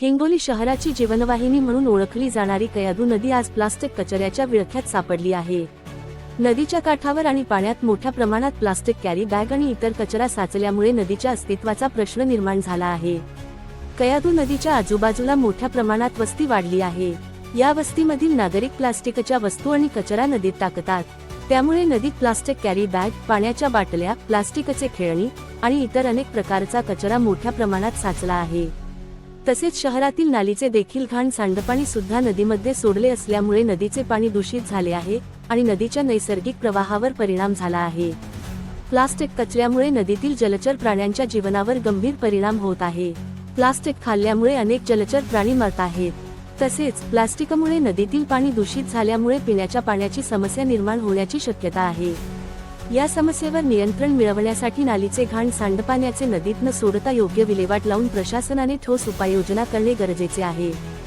हिंगोली शहराची जीवनवाहिनी म्हणून ओळखली जाणारी कयादू नदी आज प्लास्टिक कचऱ्याच्या विळख्यात सापडली आहे. नदीच्या काठावर आणि पाण्यात मोठ्या प्रमाणात प्लास्टिक कॅरी बॅग आणि इतर कचरा साचल्यामुळे नदीच्या अस्तित्वाचा प्रश्न निर्माण झाला आहे. कयादू नदीच्या आजूबाजूला मोठ्या प्रमाणात वस्ती वाढली आहे. या वस्तीमधील नागरिक प्लास्टिकच्या वस्तू आणि कचरा नदीत टाकतात. त्यामुळे नदीत प्लास्टिक कॅरी बॅग पाण्याच्या बाटल्या प्लास्टिकचे खेळणी आणि इतर अनेक प्रकारचा कचरा मोठ्या प्रमाणात साचला आहे. तसेच शहरातील नालीचे देखील घाण सांडपाणी सुद्धा नदीमध्ये सोडले असल्यामुळे नदीचे पाणी दूषित झाले आहे आणि नदीच्या नैसर्गिक प्रवाहावर परिणाम झाला आहे. प्लास्टिक कचऱ्यामुळे नदीतील जलचर प्राण्यांच्या जीवनावर गंभीर परिणाम होत आहे. प्लास्टिक खाल्ल्यामुळे अनेक जलचर प्राणी मरत आहेत. तसेच प्लास्टिकमुळे नदीतील पाणी दूषित झाल्यामुळे पिण्याच्या पाण्याची समस्या निर्माण होण्याची शक्यता आहे. या समस्येवर नियंत्रण मिळवण्यासाठी नालीचे घाण सांडपाण्याचे नदीत न सोडता योग्य विल्हेवाट लावून प्रशासनाने ठोस उपाययोजना करणे गरजेचे आहे.